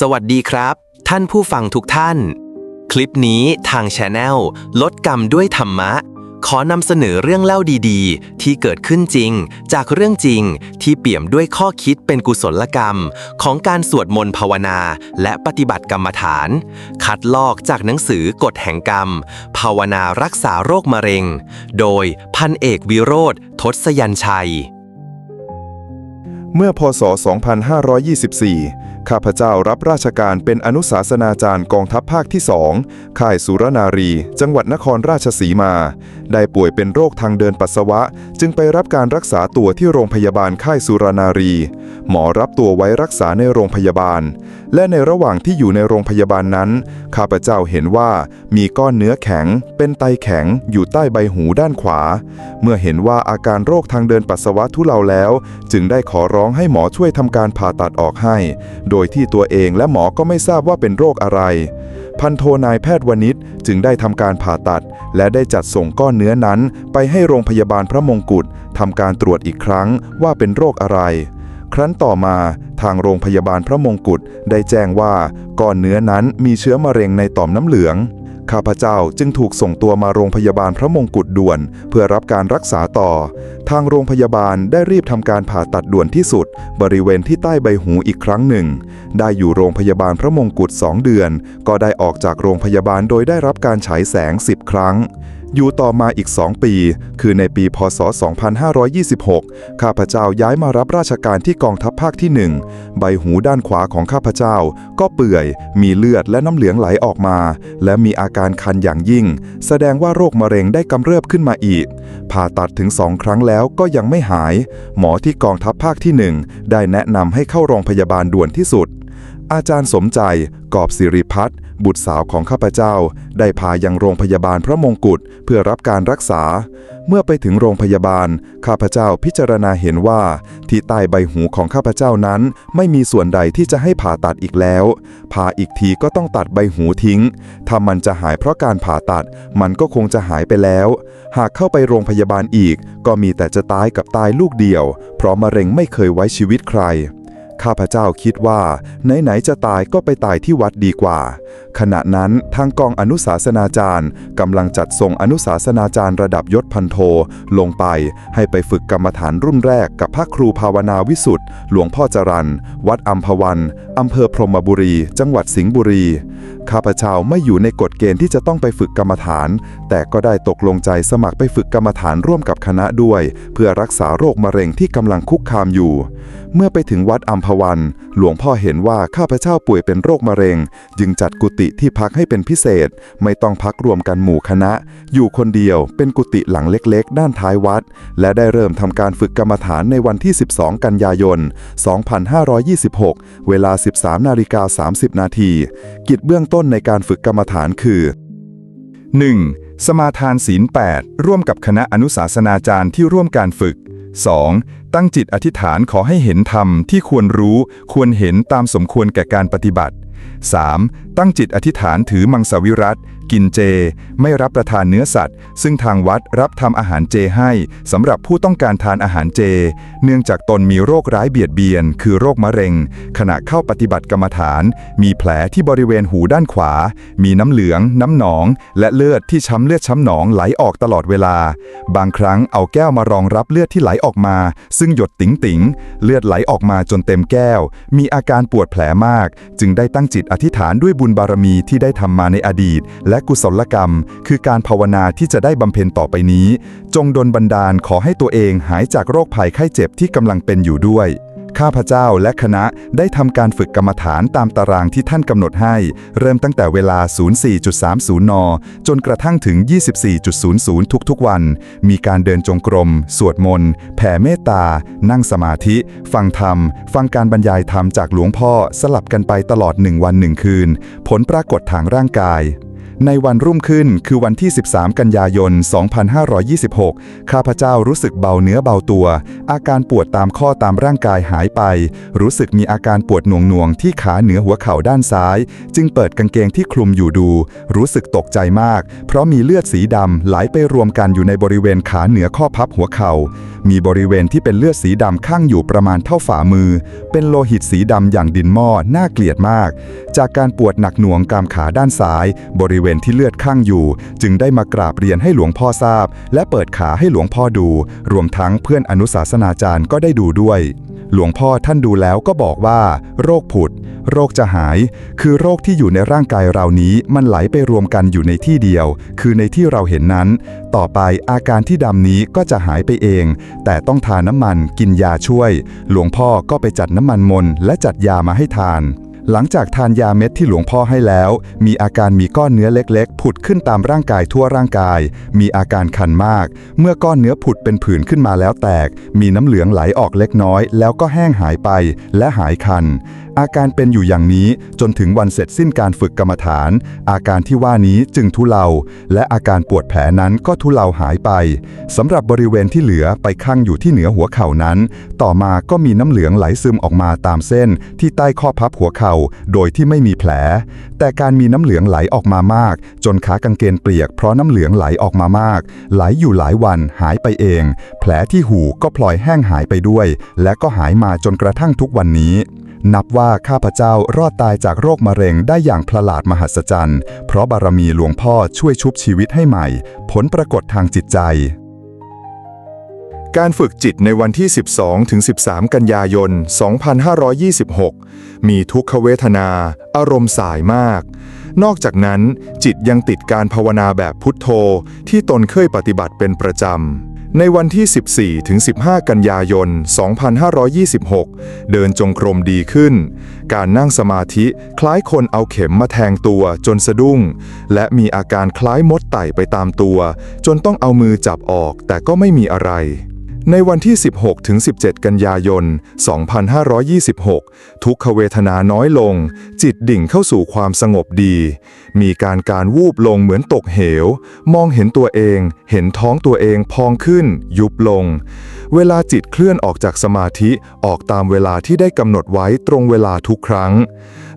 สวัสดีครับ ท่านผู้ฟังทุกท่าน คลิปนี้ทางช anel ลดกรรมด้วยธรรมะ ขอนำเสนอเรื่องเล่าดีๆ ที่เกิดขึ้นจริง จากเรื่องจริงที่เปี่ยมด้วยข้อคิดเป็นกุศลกรรม ของการสวดมนต์ภาวนา และปฏิบัติกรรมฐาน คัดลอกจากหนังสือกฎแห่งกรรม ภาวนารักษาโรคมะเร็ง โดยพันเอกวิโรธทศยันชัย เมื่อพศ 2524 ข้าพเจ้ารับราชการเป็นอนุสาสนาจารย์กองทัพภาคที่สองค่ายสุรนารี จังหวัดนครราชสีมา ได้ป่วยเป็นโรคทางเดินปัสสาวะ จึงไปรับการรักษาตัวที่โรงพยาบาลค่ายสุรนารี หมอรับตัวไว้รักษาในโรงพยาบาล และในระหว่างที่อยู่ในโรงพยาบาลนั้น ข้าพเจ้าเห็นว่ามีก้อนเนื้อแข็ง เป็นไตแข็งอยู่ใต้ใบหูด้านขวา เมื่อเห็นว่าอาการโรคทางเดินปัสสาวะทุเลาแล้ว จึงได้ขอร้องให้หมอช่วยทำการผ่าตัดออกให้โดยที่ตัวเองและหมอก็ไม่ทราบว่าเป็นโรคอะไร พันโทนายแพทย์วณิชจึงได้ทำการผ่าตัด และได้จัดส่งก้อนเนื้อนั้น ไปให้โรงพยาบาลพระมงกุฎทำการตรวจอีกครั้งว่าเป็นโรคอะไร ครั้นต่อมาทางโรงพยาบาลพระมงกุฎได้แจ้งว่าก้อนเนื้อนั้นมีเชื้อมะเร็งในต่อมน้ำเหลือง ข้าพเจ้าจึงถูกส่งตัวมาโรงพยาบาลพระมงกุฎด่วน เพื่อรับการรักษาต่อ ทางโรงพยาบาลได้รีบทำการผ่าตัดด่วนที่สุด บริเวณที่ใต้ใบหูอีกครั้งหนึ่ง ได้อยู่โรงพยาบาลพระมงกุฎ2เดือน ก็ได้ออกจากโรงพยาบาลโดยได้รับการฉายแสง 10 ครั้ง อยู่ต่อมาอีก 2 ปี คือในปีพศ 2526 ข้าพเจ้าย้ายมารับราชการที่กองทัพภาคที่ 1 ใบหูด้านขวาของข้าพเจ้า ก็เปื่อย มีเลือดและน้ำเหลืองไหลออกมา และมีอาการคันอย่างยิ่ง แสดงว่าโรคมะเร็งได้กำเริบขึ้นมาอีก ผ่าตัดถึงสองครั้งแล้วก็ยังไม่หาย หมอที่กองทัพภาคที่ 1 ได้แนะนำให้เข้าโรงพยาบาลด่วนที่สุดอาจารย์สมใจ กอบสิริพัฒน์ บุตรสาวของข้าพเจ้าได้พายังโรงพยาบาลพระมงกุฎเพื่อรับการรักษา เมื่อไปถึงโรงพยาบาล ข้าพเจ้าพิจารณาเห็นว่า ที่ใต้ใบหูของข้าพเจ้านั้น ไม่มีส่วนใดที่จะให้ผ่าตัดอีกแล้ว ผ่าอีกทีก็ต้องตัดใบหูทิ้ง ถ้ามันจะหายเพราะการผ่าตัด มันก็คงจะหายไปแล้ว หากเข้าไปโรงพยาบาลอีก ก็มีแต่จะตายกับตายลูกเดียว เพราะมะเร็งไม่เคยไว้ชีวิตใคร ข้าพเจ้าคิดว่า ไหน ๆ จะตายก็ไปตายที่วัดดีกว่า ขณะนั้นทางกองอนุสาสนาจารย์กำลังจัดส่งอนุสาสนาจารย์ระดับยศพันโท ลงไปให้ไปฝึกกรรมฐานรุ่นแรกกับพระครูภาวนาวิสุทธ์หลวงพ่อจรันวัดอัมพวันอำเภอพรมบุรี จังหวัดสิงห์บุรี ข้าพเจ้าไม่อยู่ในกฎเกณฑ์ที่จะต้องไปฝึกกรรมฐาน แต่ก็ได้ตกลงใจสมัครไปฝึกกรรมฐานร่วมกับคณะด้วย เพื่อรักษาโรคมะเร็งที่กำลังคุกคามอยู่ เมื่อไปถึงวัดอัมพวัน หลวงพ่อเห็นว่าข้าพเจ้าป่วยเป็นโรคมะเร็ง จึงจัดกุฏิที่พักให้เป็นพิเศษ ไม่ต้องพักรวมกันหมู่คณะ อยู่คนเดียวเป็นกุฏิหลังเล็กๆ ด้านท้ายวัด และได้เริ่มทำการฝึกกรรมฐานในวันที่ 12 กันยายน 2526 เวลา 13นาฬิกา30 นาทีกิจเบื้องต้นในการฝึกกรรมฐานคือ 1. สมาทานศีล 8 ร่วมกับคณะอนุสาสนาจารย์ที่ร่วมการฝึก 2. ตั้งจิตอธิษฐานขอให้เห็นธรรมที่ควรรู้ควรเห็นตามสมควรแก่การปฏิบัติ 3. ตั้งจิตอธิษฐานถือมังสวิรัตกินเจ ไม่รับประทานเนื้อสัตว์ ซึ่งทางวัดรับทำอาหารเจให้สำหรับผู้ต้องการทานอาหารเจ เนื่องจากตนมีโรคร้ายเบียดเบียน คือโรคมะเร็ง ขณะเข้าปฏิบัติกรรมฐาน มีแผลที่บริเวณหูด้านขวา มีน้ำเหลือง น้ำหนอง และเลือดที่ช้ำเลือดช้ำหนองไหลออกตลอดเวลา บางครั้งเอาแก้วมารองรับเลือดที่ไหลออกมา ซึ่งหยดติ๋งติ๋งเลือดไหลออกมาจนเต็มแก้ว มีอาการปวดแผลมาก จึงได้ตั้งจิตอธิษฐานด้วยบุญบารมีที่ได้ทำมาในอดีตและกุศลกรรม คือการภาวนาที่จะได้บำเพ็ญต่อไปนี้ จงดลบันดาลขอให้ตัวเองหายจากโรคภัยไข้เจ็บที่กำลังเป็นอยู่ด้วยข้าพเจ้าและคณะได้ทำการฝึกกรรมฐานตามตารางที่ท่านกำหนดให้ เริ่มตั้งแต่เวลา 04.30 น จนกระทั่งถึง 24.00 ทุกๆวัน มีการเดินจงกรม สวดมนต์ แผ่เมตตา นั่งสมาธิ ฟังธรรม ฟังการบรรยายธรรมจากหลวงพ่อ สลับกันไปตลอด1วัน1คืน ผลปรากฏทางร่างกาย ในวันรุ่งขึ้นคือวันที่ 13 กันยายน 2526 ข้าพเจ้ารู้สึกเบาเนื้อเบาตัว อาการปวดตามข้อตามร่างกายหายไป รู้สึกมีอาการปวดหน่วงๆที่ขาเหนือหัวเข่าด้านซ้าย จึงเปิดกางเกงที่คลุมอยู่ดู รู้สึกตกใจมาก เพราะมีเลือดสีดำไหลไปรวมกันอยู่ในบริเวณขาเหนือข้อพับหัวเข่า มีบริเวณที่เป็นเลือดสีดำข้างอยู่ประมาณเท่าฝ่ามือ เป็นโลหิตสีดำอย่างดินหม้อน่าเกลียดมาก จากการปวดหนักหน่วงกามขาด้านซ้าย บริเวณที่เลือดข้างอยู่ จึงได้มากราบเรียนให้หลวงพ่อทราบ และเปิดขาให้หลวงพ่อดู รวมทั้งเพื่อนอนุสาสนาจารย์ก็ได้ดูด้วย หลวงพ่อท่านดูแล้วก็บอกว่า โรคผุด โรคจะหาย คือโรคที่อยู่ในร่างกายเรานี้มันไหลไปรวมกันอยู่ในที่เดียว คือในที่เราเห็นนั้น ต่อไปอาการที่ดำนี้ก็จะหายไปเอง แต่ต้องทาน้ำมันกินยาช่วย หลวงพ่อก็ไปจัดน้ำมันมนและจัดยามาให้ทาน หลังจากทานยาเม็ดที่หลวงพ่อให้แล้ว มีอาการมีก้อนเนื้อเล็กๆ ผุดขึ้นตามร่างกายทั่วร่างกาย มีอาการคันมาก เมื่อก้อนเนื้อผุดเป็นผื่นขึ้นมาแล้วแตก มีน้ำเหลืองไหลออกเล็กน้อย แล้วก็แห้งหายไปและหายคัน อาการเป็นอยู่อย่างนี้จนถึงวันเสร็จสิ้นการฝึกกรรมฐาน อาการที่ว่านี้จึงทุเลา และอาการปวดแผลนั้นก็ทุเลาหายไปสำหรับบริเวณที่เหลือไปข้างอยู่ที่เหนือหัวเข่านั้น ต่อมาก็มีน้ำเหลืองไหลซึมออกมาตามเส้น ที่ใต้ข้อพับหัวเข่า โดยที่ไม่มีแผล แต่การมีน้ำเหลืองไหลออกมามาก จนขากางเกงเปียกเพราะน้ำเหลืองไหลออกมามาก ไหลอยู่หลายวันหายไปเอง แผลที่หูก็พลอยแห้งหายไปด้วย และก็หายมาจนกระทั่งทุกวันนี้ นับว่าข้าพเจ้ารอดตายจากโรคมะเร็งได้อย่างพลาดมหัศจรรย์ เพราะบารมีหลวงพ่อช่วยชุบชีวิตให้ใหม่ ผลปรากฏทางจิตใจ การฝึกจิตในวันที่ 12ถึง13 กันยายน 2526 มีทุกขเวทนา อารมณ์สายมาก นอกจากนั้น จิตยังติดการภาวนาแบบพุทโธที่ตนเคยปฏิบัติเป็นประจำ ในวันที่ 14 ถึง 15 กันยายน 2526 เดินจงกรมดีขึ้น การนั่งสมาธิคล้ายคนเอาเข็มมาแทงตัวจนสะดุ้ง และมีอาการคล้ายมดไต่ไปตามตัว จนต้องเอามือจับออกแต่ก็ไม่มีอะไร ในวันที่ 16 ถึง 17 กันยายน 2526 ทุกขเวทนาน้อยลง จิตดิ่งเข้าสู่ความสงบดี มีการการวูบลงเหมือนตกเหว มองเห็นตัวเอง เห็นท้องตัวเองพองขึ้น ยุบลง เวลาจิตเคลื่อนออกจากสมาธิออกตามเวลาที่ได้กำหนดไว้ตรงเวลาทุกครั้ง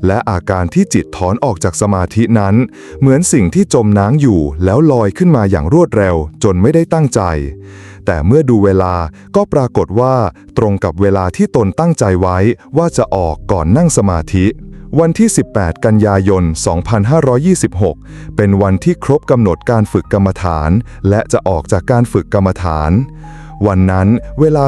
และอาการที่จิตถอนออกจากสมาธินั้น เหมือนสิ่งที่จมน้ำอยู่แล้วลอยขึ้นมาอย่างรวดเร็ว จนไม่ได้ตั้งใจ แต่เมื่อดูเวลาก็ปรากฏว่าตรงกับเวลาที่ตนตั้งใจไว้ว่าจะออกก่อนนั่งสมาธิ วันที่ 18 กันยายน 2526 เป็นวันที่ครบกำหนดการฝึกกรรมฐาน และจะออกจากการฝึกกรรมฐาน วันนั้นเวลา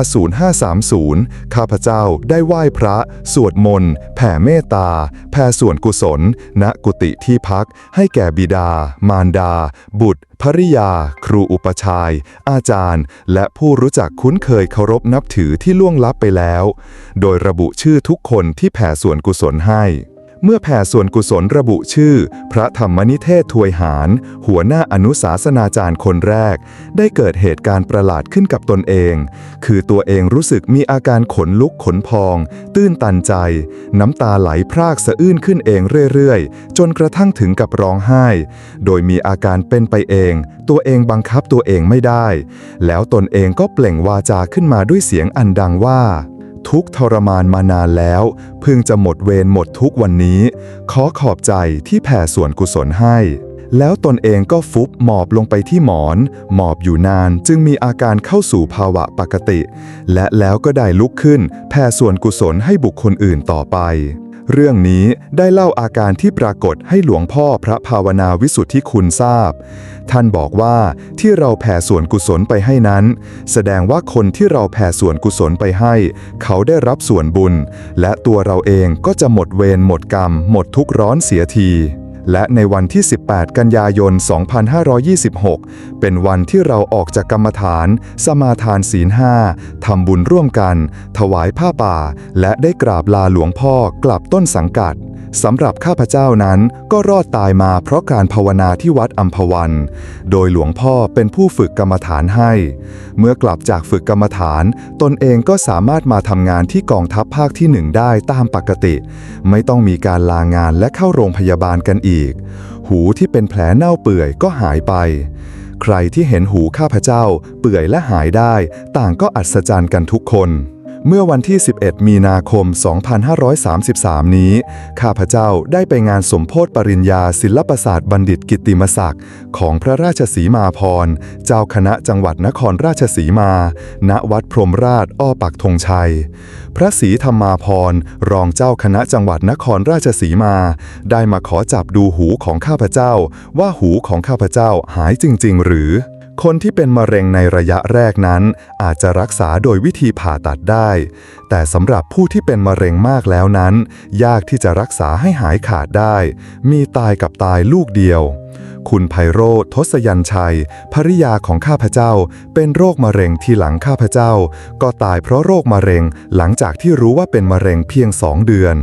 0530 ข้าพเจ้าได้ไหว้พระ สวดมนต์ แผ่เมตตา แผ่ส่วนกุศล ณ กุฏิที่พัก ให้แก่บิดา มารดา บุตรภริยา ครูอุปชาย อาจารย์ และผู้รู้จักคุ้นเคยเคารพนับถือที่ล่วงลับไปแล้ว โดยระบุชื่อทุกคนที่แผ่ส่วนกุศลให้ เมื่อแผ่ส่วนกุศลระบุชื่อ พระธรรมนิเทศทวยหาร หัวหน้าอนุสาสนาจารย์คนแรก ได้เกิดเหตุการณ์ประหลาดขึ้นกับตนเอง คือตัวเองรู้สึกมีอาการขนลุกขนพอง ตื้นตันใจ น้ำตาไหลพรากสะอื้นขึ้นเองเรื่อยๆ จนกระทั่งถึงกับร้องไห้ โดยมีอาการเป็นไปเอง ตัวเองบังคับตัวเองไม่ได้ แล้วตนเองก็เปล่งวาจาขึ้นมาด้วยเสียงอันดังว่า ทุกทรมานมานานแล้ว เพิ่งจะหมดเวรหมดทุกวันนี้ ขอขอบใจที่แผ่ส่วนกุศลให้ แล้วตนเองก็ฟุบหมอบลงไปที่หมอน หมอบอยู่นานจึงมีอาการเข้าสู่ภาวะปกติ และแล้วก็ได้ลุกขึ้นแผ่ส่วนกุศลให้บุคคลอื่นต่อไป เรื่องนี้ได้เล่าอาการที่ปรากฏให้หลวงพ่อพระภาวนาวิสุทธิคุณทราบ ท่านบอกว่าที่เราแผ่ส่วนกุศลไปให้นั้น แสดงว่าคนที่เราแผ่ส่วนกุศลไปให้ เขาได้รับส่วนบุญ และตัวเราเองก็จะหมดเวรหมดกรรม หมดทุกข์ร้อนเสียที และในวันที่ 18 กันยายน 2526 เป็นวันที่เราออกจากกรรมฐาน สมาทานศีลห้าทำบุญร่วมกัน ถวายผ้าป่า และได้กราบลาหลวงพ่อกลับต้นสังกัด สำหรับข้าพเจ้านั้นก็รอดตายมาเพราะการภาวนาที่วัดอัมพวัน โดยหลวงพ่อเป็นผู้ฝึกกรรมฐานให้ เมื่อกลับจากฝึกกรรมฐาน ตนเองก็สามารถมาทำงานที่กองทัพภาคที่หนึ่งได้ตามปกติ ไม่ต้องมีการลางานและเข้าโรงพยาบาลกันอีก หูที่เป็นแผลเน่าเปื่อยก็หายไปใครที่เห็นหูข้าพเจ้า เปื่อยและหายได้ ต่างก็อัศจรรย์กันทุกคน เมื่อวันที่ 11 มีนาคม 2533 นี้ ข้าพเจ้าได้ไปงานสมโพธปริญญาศิลปศาสตร์บัณฑิตกิตติมศักดิ์ ของพระราชสีมาพร เจ้าคณะจังหวัดนครราชสีมา ณ วัดพรหมราชอ้อปักธงชัย พระศรีธรรมาพร รองเจ้าคณะจังหวัดนครราชสีมา ได้มาขอจับดูหูของข้าพเจ้า ว่าหูของข้าพเจ้าหายจริง ๆ หรือ คนที่เป็นมะเร็งในระยะแรกนั้น อาจจะรักษาโดยวิธีผ่าตัดได้ แต่สำหรับผู้ที่เป็นมะเร็งมากแล้วนั้น ยากที่จะรักษาให้หายขาดได้ มีตายกับตายลูกเดียว คุณไพโรธทศยันชัย ภริยาของข้าพเจ้า เป็นโรคมะเร็งที่หลังข้าพเจ้า ก็ตายเพราะโรคมะเร็งหลังจากที่รู้ว่าเป็นมะเร็งเพียงสองเดือน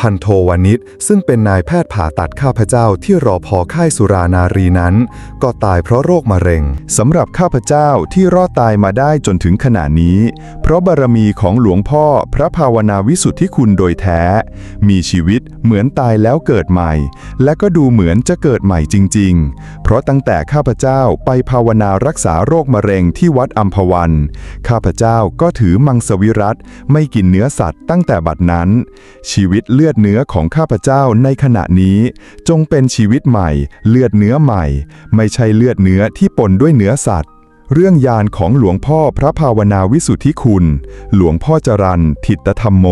พันโทวนิชซึ่งเป็นนายแพทย์ผ่าตัดข้าพเจ้าที่รอพอค่ายสุรานารีนั้น ก็ตายเพราะโรคมะเร็ง สำหรับข้าพเจ้าที่รอดตายมาได้จนถึงขณะนี้ เพราะบารมีของหลวงพ่อพระภาวนาวิสุทธิคุณโดยแท้ มีชีวิตเหมือนตายแล้วเกิดใหม่ และก็ดูเหมือนจะเกิดใหม่จริง ๆ เพราะตั้งแต่ข้าพเจ้าไปภาวนารักษาโรคมะเร็งที่วัดอัมพวัน ข้าพเจ้าก็ถือมังสวิรัตไม่กินเนื้อสัตว์ตั้งแต่บัดนั้น ชีวิตเลืออดเนื้อของข้าพเจ้าในขณะนี้ จงเป็นชีวิตใหม่ เลือดเนื้อใหม่ ไม่ใช่เลือดเนื้อที่ปนด้วยเนื้อสัตว์ เรื่องยานของหลวงพ่อพระภาวนาวิสุทธิคุณ หลวงพ่อจรันทิตธรรมโม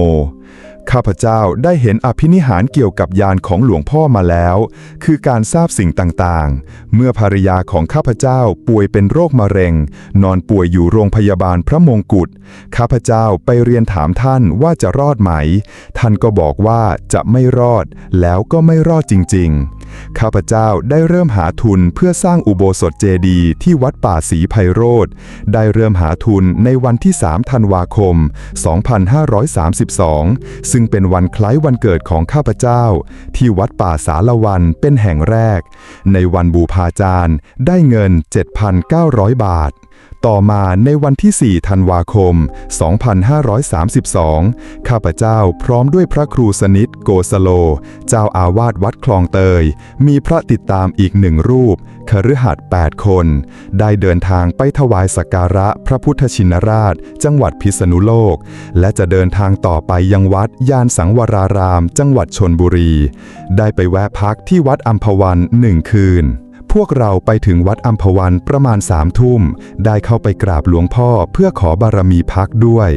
ข้าพเจ้าได้เห็นอภินิหารเกี่ยวกับยานของหลวงพ่อมาแล้ว คือการทราบสิ่งต่างๆ เมื่อภรรยาของข้าพเจ้าป่วยเป็นโรคมะเร็ง นอนป่วยอยู่โรงพยาบาลพระมงกุฎข้าพเจ้าไปเรียนถามท่านว่าจะรอดไหม ท่านก็บอกว่าจะไม่รอด แล้วก็ไม่รอดจริง ๆ ข้าพเจ้าได้เริ่มหาทุนเพื่อสร้างอุโบสถเจดีย์ที่วัดป่าศรีไพโรธได้เริ่มหาทุนในวันที่ 3 ธันวาคม 2532ซึ่งเป็นวันคล้ายวันเกิดของข้าพเจ้า ที่วัดป่าสารวันเป็นแห่งแรก ในวันบูพาจารย์ ได้เงิน 7,900 บาท ต่อมาในวันที่ 4 ธันวาคม 2532 ข้าพเจ้าพร้อมด้วยพระครูสนิทโกสโล เจ้าอาวาสวัดคลองเตย มีพระติดตามอีกหนึ่งรูปคฤหัสถ์8คน ได้เดินทางไปถวายสักการะพระพุทธชินราช จังหวัดพิษณุโลก และจะเดินทางต่อไปยังวัดยานสังวราราม จังหวัดชนบุรี ได้ไปแวะพักที่วัดอัมพวันหนึ่งคืน วกเราไปถึงวัดอัมพวันประมาณสามทุ่ม ได้เข้าไปกราบหลวงพ่อเพื่อขอบารมีพักด้วย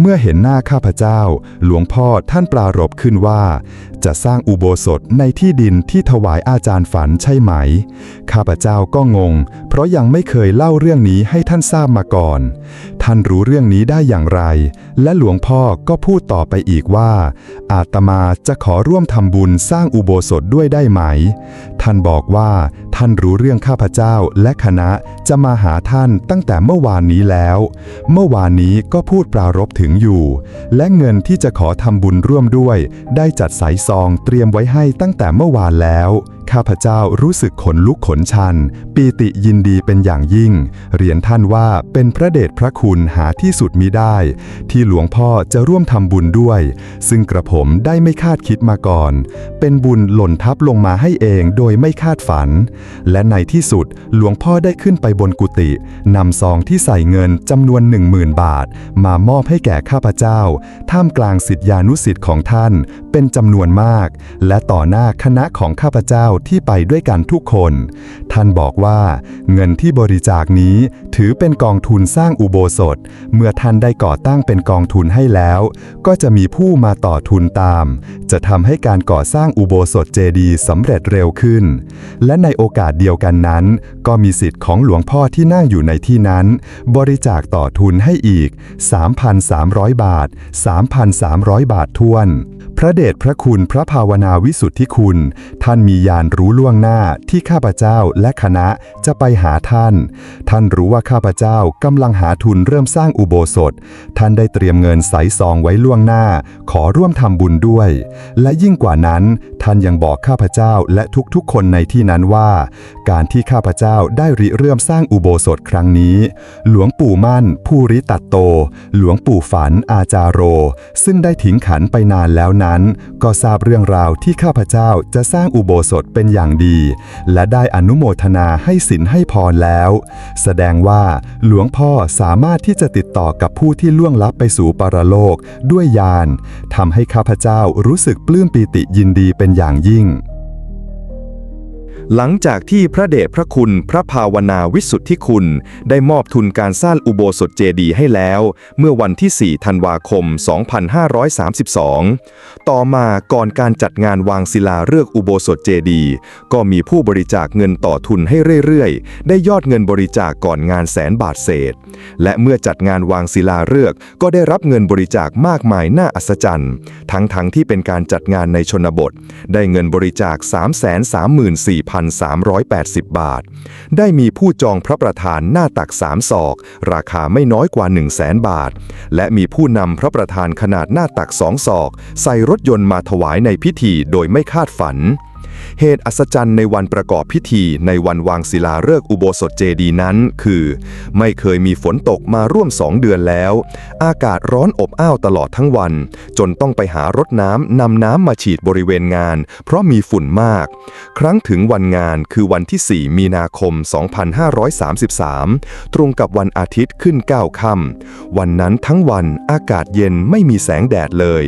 เมื่อเห็นหน้าข้าพเจ้า หลวงพ่อท่านปรารบขึ้นว่า จะสร้างอุโบสถในที่ดินที่ถวายอาจารย์ฝันใช่ไหม ข้าพเจ้าก็งง เพราะยังไม่เคยเล่าเรื่องนี้ให้ท่านทราบมาก่อน ท่านรู้เรื่องนี้ได้อย่างไร และหลวงพ่อก็พูดต่อไปอีกว่า อาตมาจะขอร่วมทำบุญสร้างอุโบสถด้วยได้ไหม ท่านบอกว่า ท่านรู้เรื่องข้าพเจ้าและคณะจะมาหาท่านตั้งแต่เมื่อวานนี้แล้ว เมื่อวานนี้ก็พูดปรารภถึงอยู่ และเงินที่จะขอทำบุญร่วมด้วย ได้จัดสายซองเตรียมไว้ให้ตั้งแต่เมื่อวานแล้วข้าพเจ้ารู้สึกขนลุกขนชัน ปีติยินดีเป็นอย่างยิ่ง เรียนท่านว่าเป็นพระเดชพระคุณหาที่สุดมิได้ ที่หลวงพ่อจะร่วมทำบุญด้วย ซึ่งกระผมได้ไม่คาดคิดมาก่อน เป็นบุญหล่นทับลงมาให้เองโดยไม่คาดฝัน และในที่สุดหลวงพ่อได้ขึ้นไปบนกุฏินำซองที่ใส่เงินจำนวนหนึ่งหมื่นบาท มามอบให้แก่ข้าพเจ้า ท่ามกลางสิทธิานุสิทธิ์ของท่าน เป็นจำนวนมาก และต่อหน้าคณะของข้าพเจ้าที่ไปด้วยกันทุกคน ท่านบอกว่า เงินที่บริจาคนี้ถือเป็นกองทุนสร้างอุโบสถ เมื่อท่านได้ก่อตั้งเป็นกองทุนให้แล้ว ก็จะมีผู้มาต่อทุนตาม จะทำให้การก่อสร้างอุโบสถเจดีย์สำเร็จเร็วขึ้น และในโอกาสเดียวกันนั้น ก็มีสิทธิ์ของหลวงพ่อที่นั่งอยู่ในที่นั้น บริจาคต่อทุนให้อีก 3,300 บาท 3,300 บาททวนพระเดชพระคุณพระภาวนาวิสุทธิคุณ ท่านมียานรู้ล่วงหน้าที่ข้าพเจ้าและคณะจะไปหาท่าน ท่านรู้ว่าข้าพเจ้ากำลังหาทุนเริ่มสร้างอุโบสถ ท่านได้เตรียมเงินใสซองไว้ล่วงหน้า ขอร่วมทำบุญด้วย และยิ่งกว่านั้น ท่านยังบอกข้าพเจ้าและทุกๆ คนในที่นั้นว่า การที่ข้าพเจ้าได้ริเริ่มสร้างอุโบสถครั้งนี้ หลวงปู่มั่น ผู้ริตัตโต หลวงปู่ฝันอาจารโร ซึ่งได้ทิ้งขันไปนานแล้วนั้น ก็ทราบเรื่องราวที่ข้าพเจ้าจะสร้างอุโบสถเป็นอย่างดี และได้อนุโมทนาให้สินให้พรแล้ว แสดงว่าหลวงพ่อสามารถที่จะติดต่อกับผู้ที่ล่วงลับไปสู่ปรโลกด้วยญาณทำให้ข้าพเจ้ารู้สึกปลื้มปีติยินดีเป็นอย่างยิ่ง หลังจากที่พระเดชพระคุณพระภาวนาวิสุทธิคุณ ได้มอบทุนการสร้างอุโบสถเจดีย์ให้แล้ว เมื่อวันที่ 4 ธันวาคม 2532 ต่อมาก่อนการจัดงานวางศิลาฤกษ์อุโบสถเจดีย์ก็มีผู้บริจาคเงินต่อทุนให้เรื่อยๆ ได้ยอดเงินบริจาคก่อนงานแสนบาทเศษ และเมื่อจัดงานวางศิลาฤกษ์ก็ได้รับเงินบริจาคมากมายน่าอัศจรรย์ ทั้งๆที่เป็นการจัดงานในชนบท ได้เงินบริจาค1,380 บาท ได้มีผู้จองพระประธานหน้าตัก3ศอก ราคาไม่น้อยกว่า 1 0 0 0 0แสนบาท และมีผู้นำพระประธานขนาดหน้าตัก2ศอก ใส่รถยนต์มาถวายในพิธีโดยไม่คาดฝัน เหตุอัศจรรย์ในวันประกอบพิธีในวันวางศิลาฤกษ์อุโบสถเจดีนั้น คือ ไม่เคยมีฝนตกมาร่วมสองเดือนแล้ว อากาศร้อนอบอ้าวตลอดทั้งวัน จนต้องไปหารถน้ำนำน้ำมาฉีดบริเวณงาน เพราะมีฝุ่นมาก ครั้งถึงวันงานคือวันที่ 4 มีนาคม 2533 ตรงกับวันอาทิตย์ขึ้น 9 ค่ำวันนั้นทั้งวันอากาศเย็นไม่มีแสงแดดเลย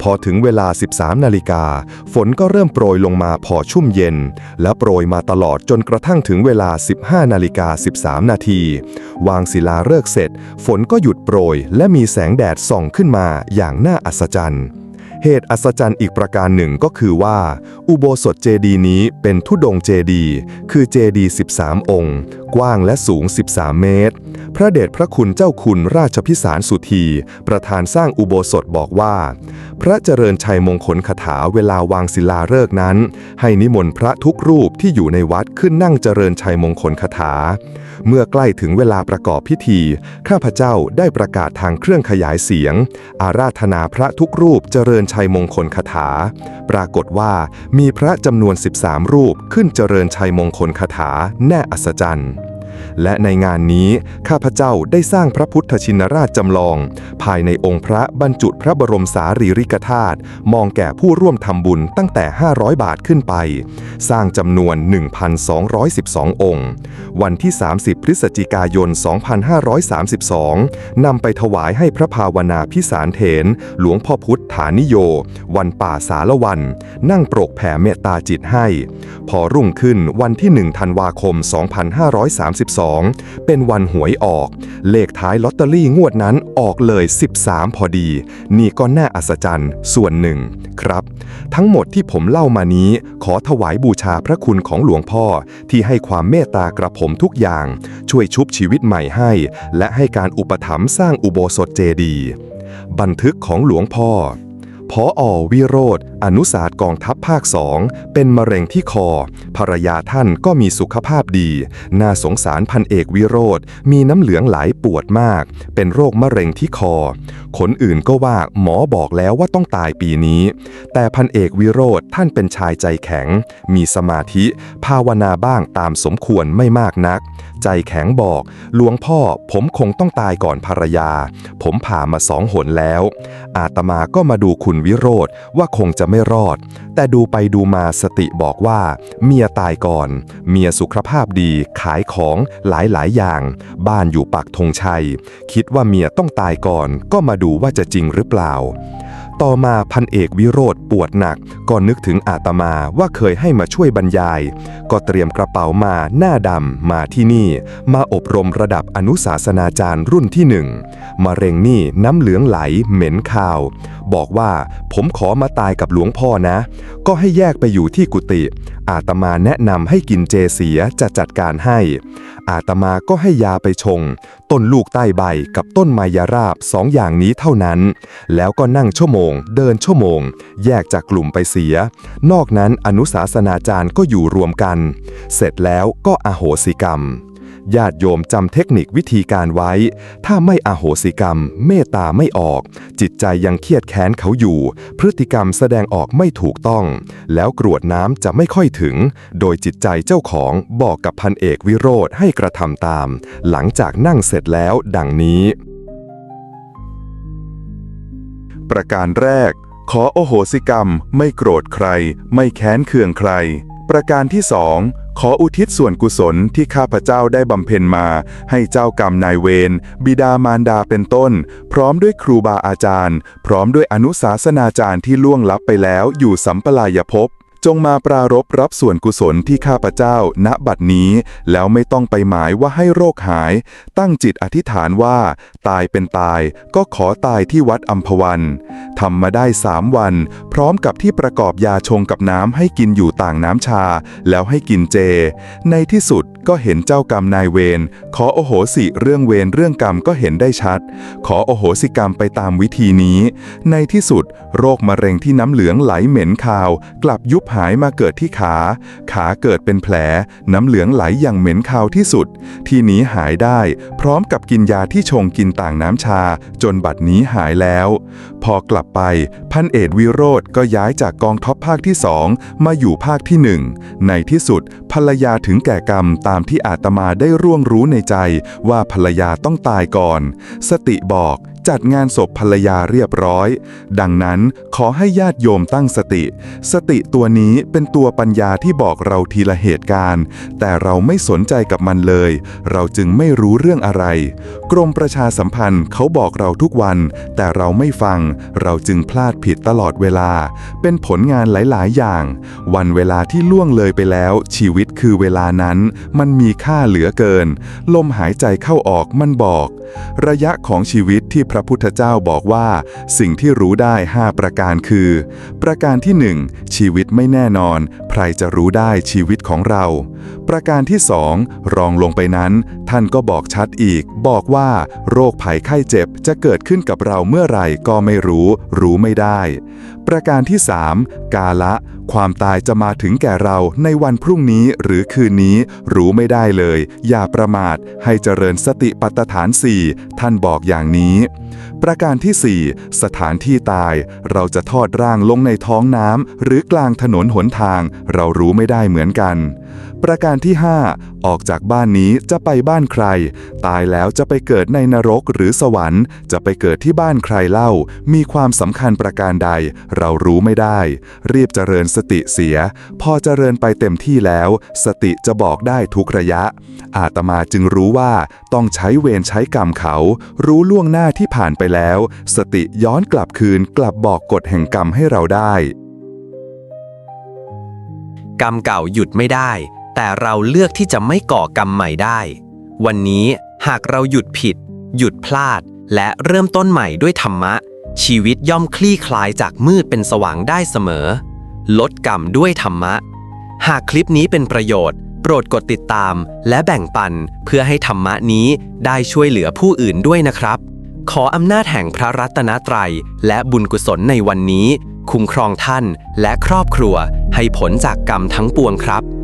พอถึงเวลา 13 นาฬิกา ฝนก็เริ่มโปรยลงมาพอชุ่มเย็น และโปรยมาตลอดจนกระทั่งถึงเวลา 15นาฬิกา13 นาที วางศิลาฤกษ์เสร็จ ฝนก็หยุดโปรย และมีแสงแดดส่องขึ้นมาอย่างน่าอัศจรรย์เหตุอัศจรรย์อีกประการหนึ่งก็คือว่า อุโบสถเจดีนี้เป็นทุดงเจดี คือเจดี 13 องค์กว้างและสูง 13 เมตร พระเดชพระคุณเจ้าคุณราชพิสารสุธี ประธานสร้างอุโบสถบอกว่า พระเจริญชัยมงคลคาถาเวลาวางศิลาฤกษ์นั้น ให้นิมนต์พระทุกรูปที่อยู่ในวัดขึ้นนั่งเจริญชัยมงคลคาถา เมื่อใกล้ถึงเวลาประกอบพิธี ข้าพเจ้าได้ประกาศทางเครื่องขยายเสียง อาราธนาพระทุกรูปเจริญชัยมงคลคาถา ปรากฏว่ามีพระจำนวน 13 รูปขึ้นเจริญชัยมงคลคาถาแน่อัศจรรย์ และในงานนี้ข้าพเจ้าได้สร้างพระพุทธชินราชจำลอง ภายในองค์พระบรรจุพระบรมสารีริกธาตุ มองแก่ผู้ร่วมทำบุญตั้งแต่ 500 บาทขึ้นไป สร้างจำนวน 1,212 องค์ วันที่ 30 พฤศจิกายน 2532 นำไปถวายให้พระภาวนาพิสารเถน หลวงพ่อพุทธฐานิโย วันป่าสารวัน นั่งโปรกแผ่เมตตาจิตให้ พอรุ่งขึ้นวันที่ 1 ธันวาคม 2532เป็นวันหวยออก เลขท้ายลอตเตอรี่งวดนั้นออกเลย 13 พอดี นี่ก็น่าอัศจรรย์ส่วนหนึ่งครับ ทั้งหมดที่ผมเล่ามานี้ขอถวายบูชาพระคุณของหลวงพ่อ ที่ให้ความเมตตากระผมทุกอย่าง ช่วยชุบชีวิตใหม่ให้ และให้การอุปถัมภ์สร้างอุโบสถเจดีย์บันทึกของหลวงพ่อ พออวิโรธอนุสาสตร์กองทัพภาคสองเป็นมะเร็งที่คอ ภรรยาท่านก็มีสุขภาพดี น่าสงสารพันเอกวิโรธมีน้ำเหลืองไหลปวดมาก เป็นโรคมะเร็งที่คอ คนอื่นก็ว่าหมอบอกแล้วว่าต้องตายปีนี้ แต่พันเอกวิโรธท่านเป็นชายใจแข็ง มีสมาธิ ภาวนาบ้างตามสมควรไม่มากนัก ใจแข็งบอกหลวงพ่อผมคงต้องตายก่อนภรรยา ผมผ่ามาสองหนแล้ว อาตมาก็มาดูคุณวิโรธว่าคงจะไม่รอด แต่ดูไปดูมาสติบอกว่า เมียตายก่อน เมียสุขภาพดีขายของหลายหลายอย่าง บ้านอยู่ปักธงชัย คิดว่าเมียต้องตายก่อน ก็มาดูว่าจะจริงหรือเปล่า ต่อมาพันเอกวิโรธปวดหนัก ก็นึกถึงอาตมาว่าเคยให้มาช่วยบรรยาย ก็เตรียมกระเป๋ามาหน้าดำมาที่นี่ มาอบรมระดับอนุศาสนาจารย์รุ่นที่หนึ่งมาเร็งนี่น้ำเหลืองไหลเหม็นคาว บอกว่าผมขอมาตายกับหลวงพ่อนะ ก็ให้แยกไปอยู่ที่กุฏิ อาตมาแนะนำให้กินเจเสียจะจัดการให้ อาตมาก็ให้ยาไปชง ต้นลูกใต้ใบกับต้นไมยราบสองอย่างนี้เท่านั้น แล้วก็นั่งชั่วโมง เดินชั่วโมง แยกจากกลุ่มไปเสีย นอกนั้นอนุสาสนาจารย์ก็อยู่รวมกัน เสร็จแล้วก็อโหสิกรรม ญาติโยมจำเทคนิควิธีการไว้ ถ้าไม่อโหสิกรรม เมตตาไม่ออก จิตใจยังเครียดแค้นเขาอยู่ พฤติกรรมแสดงออกไม่ถูกต้อง แล้วกรวดน้ำจะไม่ค่อยถึง โดยจิตใจเจ้าของบอกกับพันเอกวิโรธให้กระทำตาม หลังจากนั่งเสร็จแล้วดังนี้ ประการแรก ขอโอโหสิกรรม ไม่โกรธใคร ไม่แค้นเคืองใคร ประการที่สอง ขออุทิศส่วนกุศลที่ข้าพเจ้าได้บำเพ็ญมา ให้เจ้ากรรมนายเวรบิดามารดาเป็นต้น พร้อมด้วยครูบาอาจารย์ พร้อมด้วยอนุสาสนาจารย์ที่ล่วงลับไปแล้วอยู่สัมปลายภพ จงมาปรารบรับส่วนกุศลที่ข้าพเจ้า ณบัดนี้ แล้วไม่ต้องไปหมายว่าให้โรคหาย ตั้งจิตอธิษฐานว่า ตายเป็นตายก็ขอตายที่วัดอัมพวันทำมาได้สามวัน พร้อมกับที่ประกอบยาชงกับน้ำให้กินอยู่ต่างน้ำชา แล้วให้กินเจ ในที่สุดก็เห็นเจ้ากรรมนายเวรขอโอโหสิเรื่องเวรเรื่องกรรมก็เห็นได้ชัด ขอโอโหสิกรรมไปตามวิธีนี้ ในที่สุด โรคมะเร็งที่น้ำเหลืองไหลเหม็นคาว กลับยุบหายมาเกิดที่ขา ขาเกิดเป็นแผล น้ำเหลืองไหลอย่างเหม็นคาวที่สุด ที่นี้หายได้ พร้อมกับกินยาที่ชงกินต่างน้ำชา จนบัดนี้หายแล้ว พอกลับไปพันเอกวิโรธก็ย้ายจากกองทัพภาคที่สองมาอยู่ภาคที่หนึ่งในที่สุดภรรยาถึงแก่กรรมตามที่อาตมาได้ร่วงรู้ในใจว่าภรรยาต้องตายก่อน สติบอก จัดงานศพภรรยาเรียบร้อย ดังนั้นขอให้ญาติโยมตั้งสติ สติตัวนี้เป็นตัวปัญญาที่บอกเราทีละเหตุการณ์ แต่เราไม่สนใจกับมันเลย เราจึงไม่รู้เรื่องอะไร กรมประชาสัมพันธ์เขาบอกเราทุกวัน แต่เราไม่ฟัง เราจึงพลาดผิดตลอดเวลา เป็นผลงานหลาย ๆ อย่าง วันเวลาที่ล่วงเลยไปแล้ว ชีวิตคือเวลานั้น มันมีค่าเหลือเกิน ลมหายใจเข้าออกมันบอก ระยะของชีวิตที่พระพุทธเจ้าบอกว่า สิ่งที่รู้ได้ 5 ประการคือ ประการที่ 1 ชีวิตไม่แน่นอน ใครจะรู้ได้ชีวิตของเรา ประการที่สองรองลงไปนั้น ท่านก็บอกชัดอีก บอกว่า โรคภัยไข้เจ็บจะเกิดขึ้นกับเราเมื่อไหร่ก็ไม่รู้ รู้ไม่ได้ ประการที่สามกาละ ความตายจะมาถึงแก่เราในวันพรุ่งนี้หรือคืนนี้ รู้ไม่ได้เลย อย่าประมาทให้เจริญสติปัฏฐานสี่ท่านบอกอย่างนี้ ประการที่ 4 สถานที่ตาย เราจะทอดร่างลงในท้องน้ำหรือกลางถนนหนทาง เรารู้ไม่ได้เหมือนกันประการที่ 5 ออกจากบ้านนี้จะไปบ้านใคร ตายแล้วจะไปเกิดในนรกหรือสวรรค์ จะไปเกิดที่บ้านใครเล่า มีความสำคัญประการใด เรารู้ไม่ได้ รีบเจริญสติเสีย พอเจริญไปเต็มที่แล้ว สติจะบอกได้ทุกระยะ อาตมาจึงรู้ว่าต้องใช้เวรใช้กรรมเขา รู้ล่วงหน้าที่ผ่านไปแล้ว สติย้อนกลับคืนกลับบอกกฎแห่งกรรมให้เราได้ กรรมเก่าหยุดไม่ได้ แต่เราเลือกที่จะไม่ก่อกรรมใหม่ได้ วันนี้หากเราหยุดผิด หยุดพลาด และเริ่มต้นใหม่ด้วยธรรมะ ชีวิตย่อมคลี่คลายจากมืดเป็นสว่างได้เสมอ ลดกรรมด้วยธรรมะ หากคลิปนี้เป็นประโยชน์ โปรดกดติดตาม และแบ่งปันเพื่อให้ธรรมะนี้ได้ช่วยเหลือผู้อื่นด้วยนะครับ ขออำนาจแห่งพระรัตนตรัย และบุญกุศลในวันนี้ คุ้มครองท่านและครอบครัวให้ผลจากกรรมทั้งปวงครับ